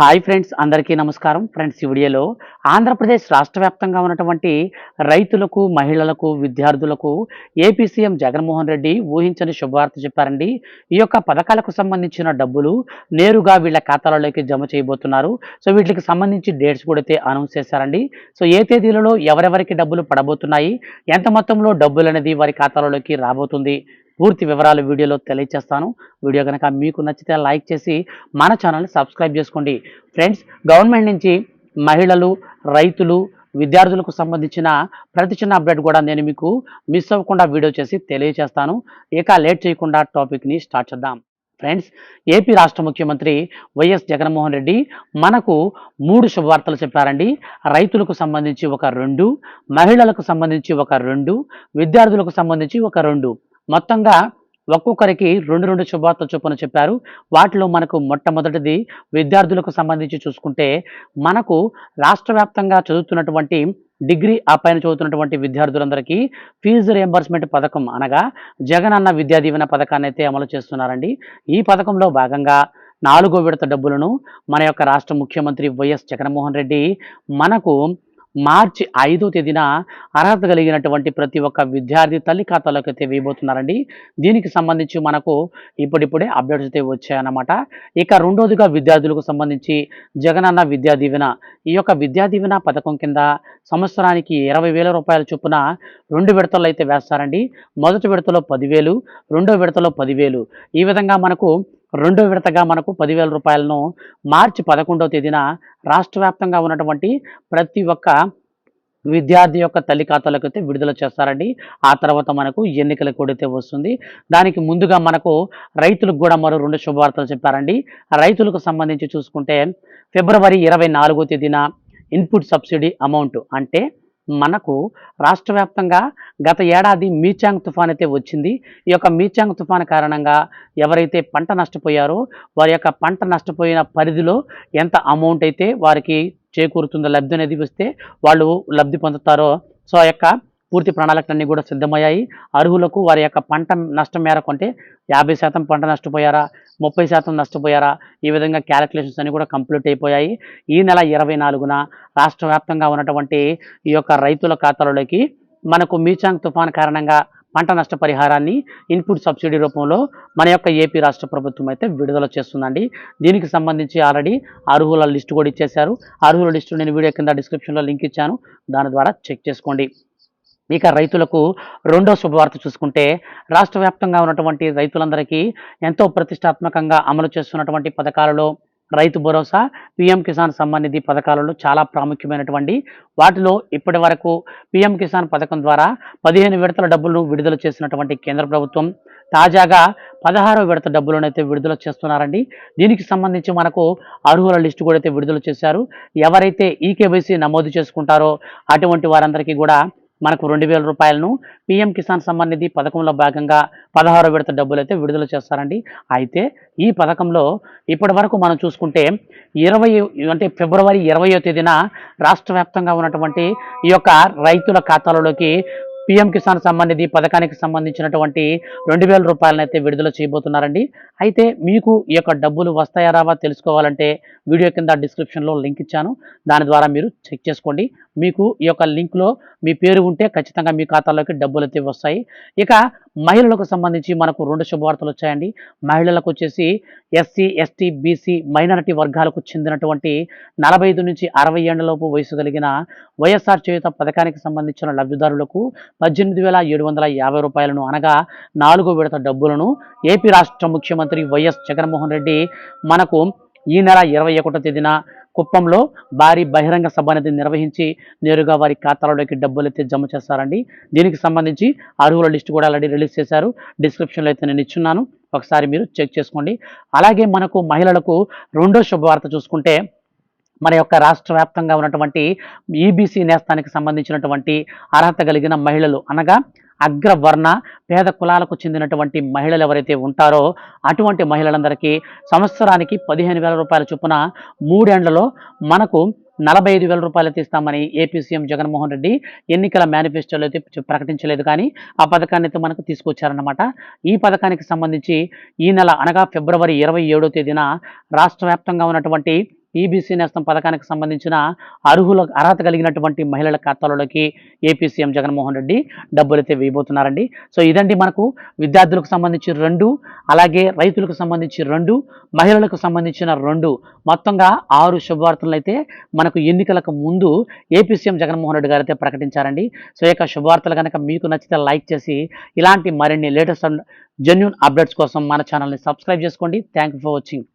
Hi friends అందరికీ నమస్కారం. Friends ఈ వీడియోలో ఆంధ్రప్రదేశ్ రాష్ట్ర వ్యాప్తంగా ఉన్నటువంటి రైతులకు మహిళలకు విద్యార్థులకు ఏపీ సీఎం జగన్మోహన్ రెడ్డి ఊహించని శుభవార్త చెప్పారండి. ఈ యొక్క పథకాలకు సంబంధించిన డబ్బులు నేరుగా వీళ్ళ ఖాతాలలోకి జమ చేయబోతున్నారు. సో వీటికి సంబంధించి డేట్స్ కూడా అయితే అనౌన్స్ చేశారండి. సో ఏ తేదీలలో ఎవరెవరికి డబ్బులు పడబోతున్నాయి ఎంత మొత్తంలో డబ్బులు అనేది వారి ఖాతాలలోకి రాబోతుంది పూర్తి వివరాలు వీడియోలో తెలియజేస్తాను వీడియో కనుక మీకు నచ్చితే లైక్ చేసి మన ఛానల్ని సబ్స్క్రైబ్ చేసుకోండి. ఫ్రెండ్స్ గవర్నమెంట్ నుంచి మహిళలు రైతులు విద్యార్థులకు సంబంధించిన ప్రతి చిన్న అప్డేట్ కూడా నేను మీకు మిస్ అవ్వకుండా వీడియో చేసి తెలియజేస్తాను ఇక లేట్ చేయకుండా టాపిక్ని స్టార్ట్ చేద్దాం. ఫ్రెండ్స్ ఏపీ రాష్ట్ర ముఖ్యమంత్రి వైఎస్ జగన్మోహన్ రెడ్డి మనకు మూడు శుభవార్తలు చెప్పారండి. రైతులకు సంబంధించి ఒక రెండు మహిళలకు సంబంధించి ఒక రెండు విద్యార్థులకు సంబంధించి ఒక రెండు. మొత్తంగా ఒక్కొక్కరికి రెండు రెండు శుభార్తలు చొప్పున చెప్పారు. వాటిలో మనకు మొట్టమొదటిది విద్యార్థులకు సంబంధించి చూసుకుంటే మనకు రాష్ట్ర వ్యాప్తంగా చదువుతున్నటువంటి డిగ్రీ ఆ పైన చదువుతున్నటువంటి విద్యార్థులందరికీ ఫీజు రియంబర్స్మెంట్ పథకం అనగా జగన్ అన్న విద్యా దీవెన పథకాన్ని అయితే అమలు చేస్తున్నారండి. ఈ పథకంలో భాగంగా నాలుగో విడత డబ్బులను మన యొక్క రాష్ట్ర ముఖ్యమంత్రి వైఎస్ జగన్మోహన్ రెడ్డి మనకు మార్చి ఐదో తేదీన అర్హత కలిగినటువంటి ప్రతి ఒక్క విద్యార్థి తల్లి ఖాతాలోకి అయితే వేయబోతున్నారండి. దీనికి సంబంధించి మనకు ఇప్పుడిప్పుడే అప్డేట్స్ అయితే వచ్చాయన్నమాట. ఇక రెండోదిగా విద్యార్థులకు సంబంధించి జగనన్న విద్యా దీవెన. ఈ యొక్క విద్యా దీవెన పథకం కింద సంవత్సరానికి ఇరవై వేల రూపాయల చొప్పున రెండు విడతలు అయితే వేస్తారండి. మొదటి విడతలో పదివేలు రెండో విడతలో పదివేలు. ఈ విధంగా మనకు రెండో విడతగా మనకు పదివేల రూపాయలను మార్చి పదకొండవ తేదీన రాష్ట్ర వ్యాప్తంగా ఉన్నటువంటి ప్రతి ఒక్క విద్యార్థి యొక్క తల్లి ఖాతాలకు అయితే విడుదల చేస్తారండి. ఆ తర్వాత మనకు ఎన్నికల కూడా వస్తుంది. దానికి ముందుగా మనకు రైతులకు కూడా మరో రెండు శుభవార్తలు చెప్పారండి. రైతులకు సంబంధించి చూసుకుంటే ఫిబ్రవరి ఇరవై నాలుగో తేదీన ఇన్పుట్ సబ్సిడీ అమౌంట్ అంటే మనకు రాష్ట్ర వ్యాప్తంగా గత ఏడాది మీచాంగ్ తుఫాన్ అయితే వచ్చింది. ఈ యొక్క మీచాంగ్ తుఫాన్ కారణంగా ఎవరైతే పంట నష్టపోయారో వారి యొక్క పంట నష్టపోయిన పరిధిలో ఎంత అమౌంట్ అయితే వారికి చేకూరుతుందో లబ్ధి అనేది వస్తే వాళ్ళు లబ్ధి పొందుతారో. సో ఆ యొక్క పూర్తి ప్రణాళికలన్నీ కూడా సిద్ధమయ్యాయి. అర్హులకు వారి యొక్క పంట నష్టం మేరకు అంటే యాభై శాతం పంట నష్టపోయారా? ముప్పై శాతం నష్టపోయారా? ఈ విధంగా క్యాలిక్యులేషన్స్ అన్ని కూడా కంప్లీట్ అయిపోయాయి. ఈ నెల ఇరవై నాలుగున రాష్ట్ర వ్యాప్తంగా ఉన్నటువంటి ఈ యొక్క రైతుల ఖాతాలలోకి మనకు మీచాంగ్ తుఫాన్ కారణంగా పంట నష్టపరిహారాన్ని ఇన్పుట్ సబ్సిడీ రూపంలో మన యొక్క ఏపీ రాష్ట్ర ప్రభుత్వం అయితే విడుదల చేస్తుందండి. దీనికి సంబంధించి ఆల్రెడీ అర్హుల లిస్టు కూడా ఇచ్చేశారు. అర్హుల లిస్టు నేను వీడియో కింద డిస్క్రిప్షన్లో లింక్ ఇచ్చాను. దాని ద్వారా చెక్ చేసుకోండి. ఇక రైతులకు రెండో శుభవార్త చూసుకుంటే రాష్ట్ర వ్యాప్తంగా ఉన్నటువంటి రైతులందరికీ ఎంతో ప్రతిష్టాత్మకంగా అమలు చేస్తున్నటువంటి పథకాలలో రైతు భరోసా పిఎం కిసాన్ సమ్మాన్ నిధి పథకాలలో చాలా ప్రాముఖ్యమైనటువంటి వాటిలో ఇప్పటి వరకు పిఎం కిసాన్ పథకం ద్వారా పదిహేను విడతల డబ్బులను విడుదల చేసినటువంటి కేంద్ర ప్రభుత్వం తాజాగా పదహారో విడత డబ్బులను అయితే విడుదల చేస్తున్నారండి. దీనికి సంబంధించి మనకు అర్హుల లిస్టు కూడా అయితే విడుదల చేశారు. ఎవరైతే ఈకేబైసీ నమోదు చేసుకుంటారో అటువంటి వారందరికీ కూడా మనకు రెండు వేల రూపాయలను పిఎం కిసాన్ సమ్మాన్ నిధి పథకంలో భాగంగా పదహారు విడత డబ్బులు అయితే విడుదల చేస్తారండి. అయితే ఈ పథకంలో ఇప్పటి వరకు మనం చూసుకుంటే ఇరవై అంటే ఫిబ్రవరి ఇరవయో తేదీన రాష్ట్ర వ్యాప్తంగా ఉన్నటువంటి ఈ యొక్క రైతుల ఖాతాలలోకి పిఎం కిసాన్ సంబంధించి పథకానికి సంబంధించినటువంటి రెండు వేల రూపాయలను అయితే విడుదల చేయబోతున్నారండి. అయితే మీకు ఈ యొక్క డబ్బులు వస్తాయా రావా తెలుసుకోవాలంటే వీడియో కింద డిస్క్రిప్షన్లో లింక్ ఇచ్చాను. దాని ద్వారా మీరు చెక్ చేసుకోండి. మీకు ఈ యొక్క లింక్లో మీ పేరు ఉంటే ఖచ్చితంగా మీ ఖాతాలోకి డబ్బులు అయితే వస్తాయి. ఇక మహిళలకు సంబంధించి మనకు రెండు శుభవార్తలు వచ్చాయండి. మహిళలకు వచ్చేసి ఎస్సీ ఎస్టీ బీసీ మైనారిటీ వర్గాలకు చెందినటువంటి నలభై ఐదు నుంచి అరవై ఏళ్ళలోపు వయసు కలిగిన వైఎస్ఆర్ చేయుత పథకానికి సంబంధించిన లబ్ధిదారులకు పద్దెనిమిది వేల ఏడు వందల యాభై రూపాయలను అనగా నాలుగో విడత డబ్బులను ఏపీ రాష్ట్ర ముఖ్యమంత్రి వైఎస్ జగన్మోహన్ రెడ్డి మనకు ఈ నెల ఇరవై ఒకటో తేదీన కుప్పంలో భారీ బహిరంగ సభ అనేది నిర్వహించి నేరుగా వారి ఖాతాలలోకి డబ్బులు అయితే జమ చేస్తారండి. దీనికి సంబంధించి అర్హుల లిస్టు కూడా ఆల్రెడీ రిలీజ్ చేశారు. డిస్క్రిప్షన్లో అయితే నేను ఇచ్చున్నాను. ఒకసారి మీరు చెక్ చేసుకోండి. అలాగే మనకు మహిళలకు రెండో శుభవార్త చూసుకుంటే మన యొక్క రాష్ట్ర వ్యాప్తంగా ఉన్నటువంటి ఈబీసీ నేస్తానికి సంబంధించినటువంటి అర్హత కలిగిన మహిళలు అనగా అగ్రవర్ణ పేద కులాలకు చెందినటువంటి మహిళలు ఎవరైతే ఉంటారో అటువంటి మహిళలందరికీ సంవత్సరానికి పదిహేను వేల రూపాయల చొప్పున మూడేండ్లలో మనకు నలభై ఐదు వేల రూపాయలు తీస్తామని ఏపీ సీఎం జగన్మోహన్ రెడ్డి ఎన్నికల మేనిఫెస్టోలో అయితే ప్రకటించలేదు. కానీ ఆ పథకాన్ని అయితే మనకు తీసుకొచ్చారన్నమాట. ఈ పథకానికి సంబంధించి ఈ నెల అనగా ఫిబ్రవరి ఇరవై ఏడో తేదీన రాష్ట్ర వ్యాప్తంగా ఉన్నటువంటి ఈబీసీ నేస్తం పథకానికి సంబంధించిన అర్హుల అర్హత కలిగినటువంటి మహిళల ఖాతాలోకి ఏపీ సీఎం జగన్మోహన్ రెడ్డి డబ్బులైతే వేయబోతున్నారండి. సో ఇదండి మనకు విద్యార్థులకు సంబంధించి రెండు అలాగే రైతులకు సంబంధించి రెండు మహిళలకు సంబంధించిన రెండు. మొత్తంగా ఆరు శుభవార్తలను అయితే మనకు ఎన్నికలకు ముందు ఏపీ సీఎం జగన్మోహన్ రెడ్డి గారు అయితే ప్రకటించారండి. సో యొక్క శుభవార్తలు కనుక మీకు నచ్చితే లైక్ చేసి ఇలాంటి మరిన్ని లేటెస్ట్ జెన్యున్ అప్డేట్స్ కోసం మన ఛానల్ని సబ్స్క్రైబ్ చేసుకోండి. Thank you for watching.